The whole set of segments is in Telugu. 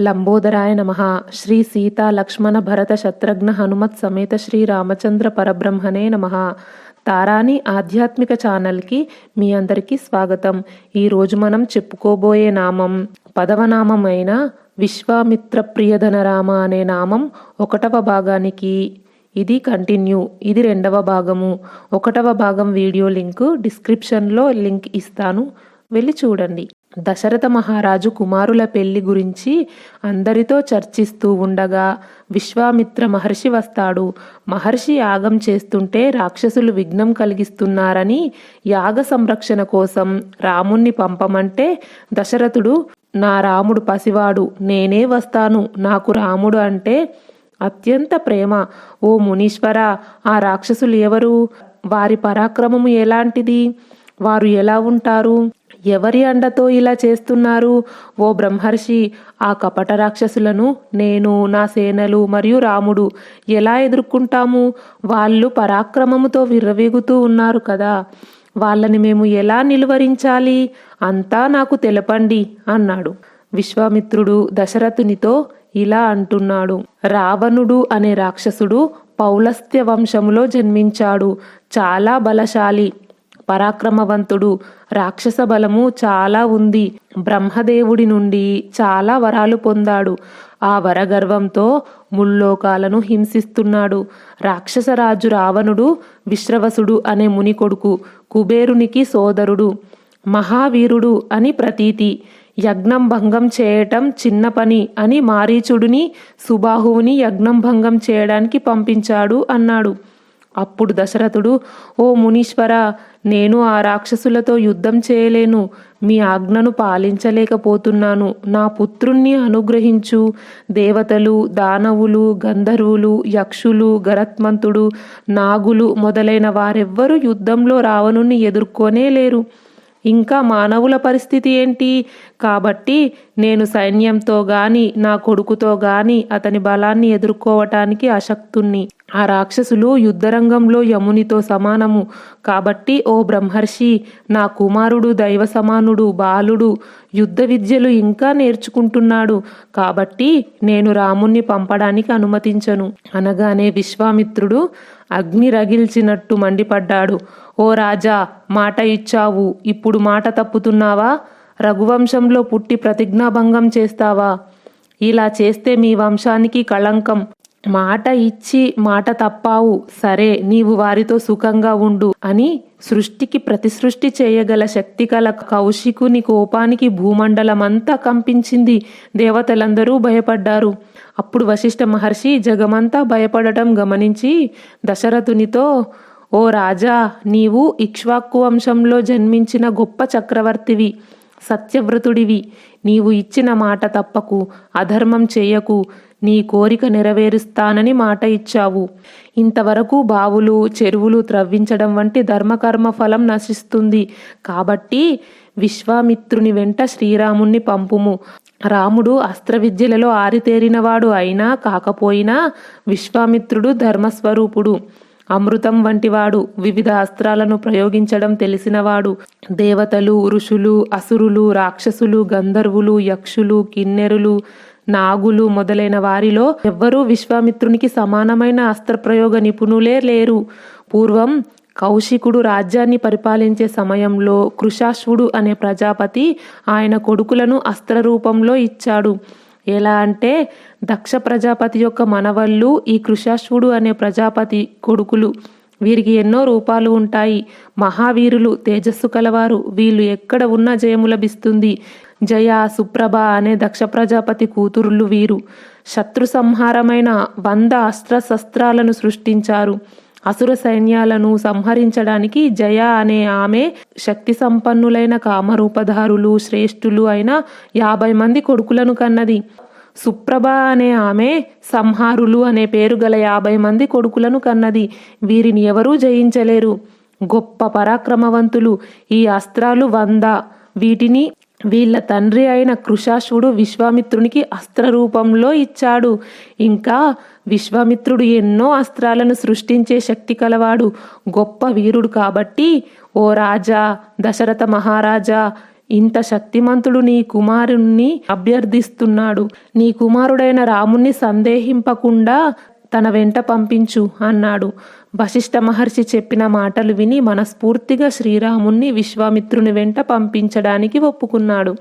లంబోదరాయ నమ. శ్రీ సీతా లక్ష్మణ భరత శత్రుఘ్న హనుమత్ సమేత శ్రీ రామచంద్ర పరబ్రహ్మణే నమ. తారాని ఆధ్యాత్మిక ఛానల్కి మీ అందరికీ స్వాగతం. ఈరోజు మనం చెప్పుకోబోయే నామం పదవ నామమైన విశ్వామిత్ర ప్రియధనరామ అనే నామం ఒకటవ భాగానికి. ఇది కంటిన్యూ. ఇది రెండవ భాగము. ఒకటవ భాగం వీడియో లింక్ డిస్క్రిప్షన్లో లింక్ ఇస్తాను. వెళ్ళి చూడండి. దశరథ మహారాజు కుమారుల పెళ్ళి గురించి అందరితో చర్చిస్తూ ఉండగా విశ్వామిత్ర మహర్షి వస్తాడు. మహర్షి యాగం చేస్తుంటే రాక్షసులు విఘ్నం కలిగిస్తున్నారని యాగ సంరక్షణ కోసం రాముణ్ణి పంపమంటే దశరథుడు నా రాముడు పసివాడు నేనే వస్తాను నాకు రాముడు అంటే అత్యంత ప్రేమ. ఓ మునీశ్వర ఆ రాక్షసులు ఎవరు? వారి పరాక్రమము ఎలాంటిది? వారు ఎలా ఉంటారు? ఎవరి అండతో ఇలా చేస్తున్నారు? ఓ బ్రహ్మర్షి ఆ కపట రాక్షసులను నేను నా సేనలు మరియు రాముడు ఎలా ఎదుర్కొంటాము? వాళ్ళు పరాక్రమముతో విర్రవీగుతూ ఉన్నారు కదా. వాళ్ళని మేము ఎలా నిలువరించాలి? అంతా నాకు తెలపండి అన్నాడు. విశ్వామిత్రుడు దశరథునితో ఇలా అంటున్నాడు. రావణుడు అనే రాక్షసుడు పౌలస్త్య వంశములో జన్మించాడు. చాలా బలశాలి. పరాక్రమవంతుడు. రాక్షస బలము చాలా ఉంది. బ్రహ్మదేవుడి నుండి చాలా వరాలు పొందాడు. ఆ వరగర్వంతో ముల్లోకాలను హింసిస్తున్నాడు. రాక్షసరాజు రావణుడు విశ్రవసుడు అనే ముని కొడుకు కుబేరునికి సోదరుడు మహావీరుడు అని ప్రతీతి. యజ్ఞం భంగం చేయటం చిన్న పని అని మారీచుడిని సుబాహువుని యజ్ఞం భంగం చేయడానికి పంపించాడు అన్నాడు. అప్పుడు దశరథుడు ఓ మునీశ్వర నేను ఆ రాక్షసులతో యుద్ధం చేయలేను. మీ ఆజ్ఞను పాలించలేకపోతున్నాను. నా పుత్రుణ్ణి అనుగ్రహించు. దేవతలు దానవులు గంధర్వులు యక్షులు గరత్మంతుడు నాగులు మొదలైన వారెవ్వరూ యుద్ధంలో రావణుణ్ణి ఎదుర్కొనే లేరు ఇంకా మానవుల పరిస్థితి ఏంటి? కాబట్టి నేను సైన్యంతో గాని నా కొడుకుతో గాని అతని బలాన్ని ఎదుర్కోవటానికి అశక్తుణ్ణి ఆ రాక్షసులు యుద్ధరంగంలో యమునితో సమానము. కాబట్టి ఓ బ్రహ్మర్షి నా కుమారుడు దైవ సమానుడు బాలుడు యుద్ధ విద్యలు ఇంకా నేర్చుకుంటున్నాడు. కాబట్టి నేను రాముణ్ణి పంపడానికి అనుమతించను. అనగానే విశ్వామిత్రుడు అగ్ని రగిల్చినట్టు మండిపడ్డాడు. ఓ రాజా మాట ఇచ్చావు. ఇప్పుడు మాట తప్పుతున్నావా? రఘువంశంలో పుట్టి ప్రతిజ్ఞాభంగం చేస్తావా? ఇలా చేస్తే మీ వంశానికి కళంకం. మాట ఇచ్చి మాట తప్పావు. సరే నీవు వారితో సుఖంగా ఉండు అని సృష్టికి ప్రతిసృష్టి చేయగల శక్తి కల కౌశికుని కోపానికి భూమండలమంతా కంపించింది. దేవతలందరూ భయపడ్డారు. అప్పుడు వశిష్ఠ మహర్షి జగమంతా భయపడటం గమనించి దశరథునితో ఓ రాజా నీవు ఇక్ష్వాకు వంశంలో జన్మించిన గొప్ప చక్రవర్తివి సత్యవ్రతుడివి. నీవు ఇచ్చిన మాట తప్పకు అధర్మం చేయకు నీ కోరిక నెరవేరుస్తానని మాట ఇచ్చావు. ఇంతవరకు బావులు చెరువులు త్రవ్వించడం వంటి ధర్మకర్మ ఫలం నశిస్తుంది. కాబట్టి విశ్వామిత్రుని వెంట శ్రీరాముణ్ణి పంపుము. రాముడు అస్త్ర విద్యలలో ఆరితేరినవాడు అయినా కాకపోయినా విశ్వామిత్రుడు ధర్మస్వరూపుడు. అమృతం వంటివాడు వివిధ అస్త్రాలను ప్రయోగించడం తెలిసినవాడు. దేవతలు ఋషులు అసురులు రాక్షసులు గంధర్వులు యక్షులు కిన్నెరులు నాగులు మొదలైన వారిలో ఎవ్వరూ విశ్వామిత్రునికి సమానమైన అస్త్రప్రయోగ నిపుణులే లేరు. పూర్వం కౌశికుడు రాజ్యాన్ని పరిపాలించే సమయంలో కృషాశ్వుడు అనే ప్రజాపతి ఆయన కొడుకులను అస్త్ర రూపంలో ఇచ్చాడు. ఎలా అంటే దక్ష ప్రజాపతి యొక్క మనవళ్ళు ఈ కృషాశ్వుడు అనే ప్రజాపతి కొడుకులు. వీరికి ఎన్నో రూపాలు ఉంటాయి. మహావీరులు తేజస్సు కలవారు. వీళ్ళు ఎక్కడ ఉన్న జయము లభిస్తుంది? జయ సుప్రభ అనే దక్ష ప్రజాపతి కూతురులు వీరు. శత్రు సంహారమైన వంద అస్త్ర శస్త్రాలను సృష్టించారు. అసుర సైన్యాలను సంహరించడానికి జయ అనే ఆమె శక్తి సంపన్నులైన కామరూపధారులు శ్రేష్ఠులు అయిన యాభై మంది కొడుకులను కన్నది. సుప్రభ అనే ఆమె సంహారులు అనే పేరు గల యాభై మంది కొడుకులను కన్నది. వీరిని ఎవరూ జయించలేరు. గొప్ప పరాక్రమవంతులు. ఈ అస్త్రాలు వంద. వీటిని వీళ్ళ తండ్రి అయిన కృషాశ్వుడు విశ్వామిత్రునికి అస్త్ర రూపంలో ఇచ్చాడు. ఇంకా విశ్వామిత్రుడు ఎన్నో అస్త్రాలను సృష్టించే శక్తి కలవాడు. గొప్ప వీరుడు కాబట్టి ఓ రాజా దశరథ మహారాజా ఇంత శక్తిమంతుడు నీ కుమారుణ్ణి అభ్యర్థిస్తున్నాడు. నీ కుమారుడైన రాముణ్ణి సందేహింపకుండా తన వెంట పంపించు అన్నాడు. వశిష్ఠ మహర్షి చెప్పిన మాటలు విని మనస్ఫూర్తిగా శ్రీరాముణ్ణి విశ్వామిత్రుని వెంట పంపించడానికి ఒప్పుకున్నాడు.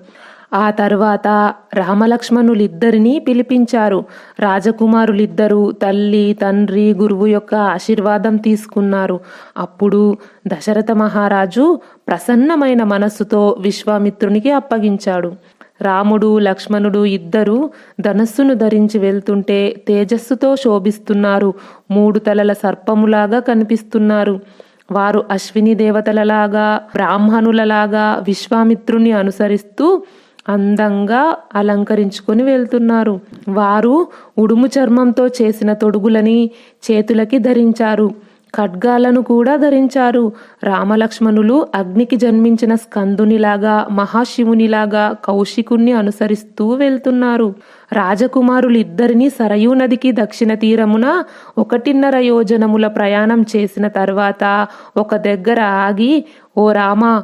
ఆ తర్వాత రామలక్ష్మణులిద్దరినీ పిలిపించారు. రాజకుమారులిద్దరూ తల్లి తండ్రి గురువు యొక్క ఆశీర్వాదం తీసుకున్నారు. అప్పుడు దశరథ మహారాజు ప్రసన్నమైన మనస్సుతో విశ్వామిత్రునికి అప్పగించాడు. రాముడు లక్ష్మణుడు ఇద్దరు ధనస్సును ధరించి వెళ్తుంటే తేజస్సుతో శోభిస్తున్నారు. మూడు తలల సర్పములాగా కనిపిస్తున్నారు. వారు అశ్విని దేవతలలాగా బ్రాహ్మణులలాగా విశ్వామిత్రుని అనుసరిస్తూ అందంగా అలంకరించుకొని వెళ్తున్నారు. వారు ఉడుము చర్మంతో చేసిన తొడుగులని చేతులకి ధరించారు. ఖడ్గాలను కూడా ధరించారు. రామలక్ష్మణులు అగ్నికి జన్మించిన స్కందునిలాగా మహాశివునిలాగా కౌశికుణ్ణి అనుసరిస్తూ వెళ్తున్నారు. రాజకుమారులిద్దరినీ సరయూ నదికి దక్షిణ తీరమున ఒకటిన్నర యోజనముల ప్రయాణం చేసిన తర్వాత ఒక దగ్గర ఆగి ఓ రామా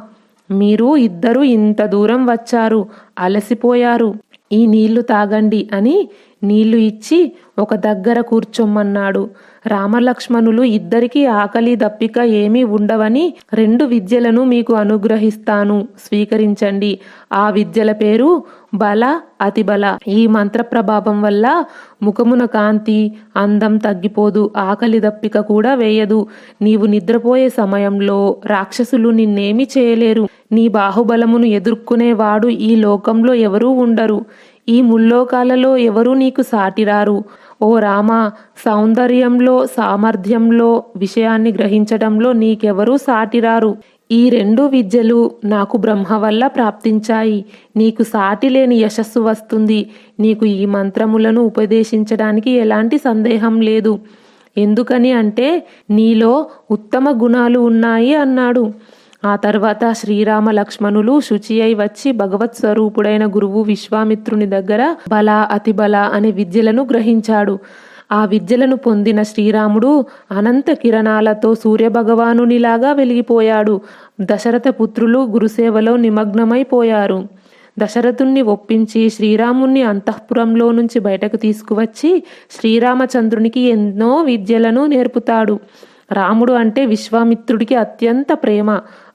మీరు ఇద్దరు ఇంత దూరం వచ్చారు అలసిపోయారు. ఈ నీళ్ళు తాగండి అని నీళ్ళు ఇచ్చి ఒక దగ్గర కూర్చోమన్నాడు. రామలక్ష్మణులు ఇద్దరికీ ఆకలి దప్పిక ఏమీ ఉండవని రెండు విద్యలను మీకు అనుగ్రహిస్తాను. స్వీకరించండి. ఆ విద్యల పేరు బల అతిబల ఈ మంత్ర ప్రభావం వల్ల ముఖమున కాంతి అందం తగ్గిపోదు. ఆకలి దప్పిక కూడా వేయదు. నీవు నిద్రపోయే సమయంలో రాక్షసులు నిన్నేమి చేయలేరు. నీ బాహుబలమును ఎదుర్కొనేవాడు ఈ లోకంలో ఎవరూ ఉండరు. ఈ ముల్లోకాలలో ఎవరూ నీకు సాటిరారు? ఓ రామ సౌందర్యంలో సామర్థ్యంలో విషయాన్ని గ్రహించడంలో నీకెవరూ సాటిరారు? ఈ రెండు విద్యలు నాకు బ్రహ్మ వల్ల ప్రాప్తించాయి. నీకు సాటి లేని యశస్సు వస్తుంది. నీకు ఈ మంత్రములను ఉపదేశించడానికి ఎలాంటి సందేహం లేదు. ఎందుకని అంటే నీలో ఉత్తమ గుణాలు ఉన్నాయి అన్నాడు. ఆ తర్వాత శ్రీరామ లక్ష్మణులు శుచి అయి వచ్చి భగవత్ స్వరూపుడైన గురువు విశ్వామిత్రుని దగ్గర బల అతిబల అనే విద్యలను గ్రహించాడు. ఆ విద్యలను పొందిన శ్రీరాముడు అనంత కిరణాలతో సూర్యభగవానునిలాగా వెలిగిపోయాడు. దశరథ పుత్రులు గురుసేవలో నిమగ్నమైపోయారు దశరథుణ్ణి ఒప్పించి శ్రీరాముణ్ణి అంతఃపురంలో నుంచి బయటకు తీసుకువచ్చి శ్రీరామచంద్రునికి ఎన్నో విద్యలను నేర్పుతాడు. రాముడు అంటే విశ్వామిత్రుడికి అత్యంత ప్రేమ.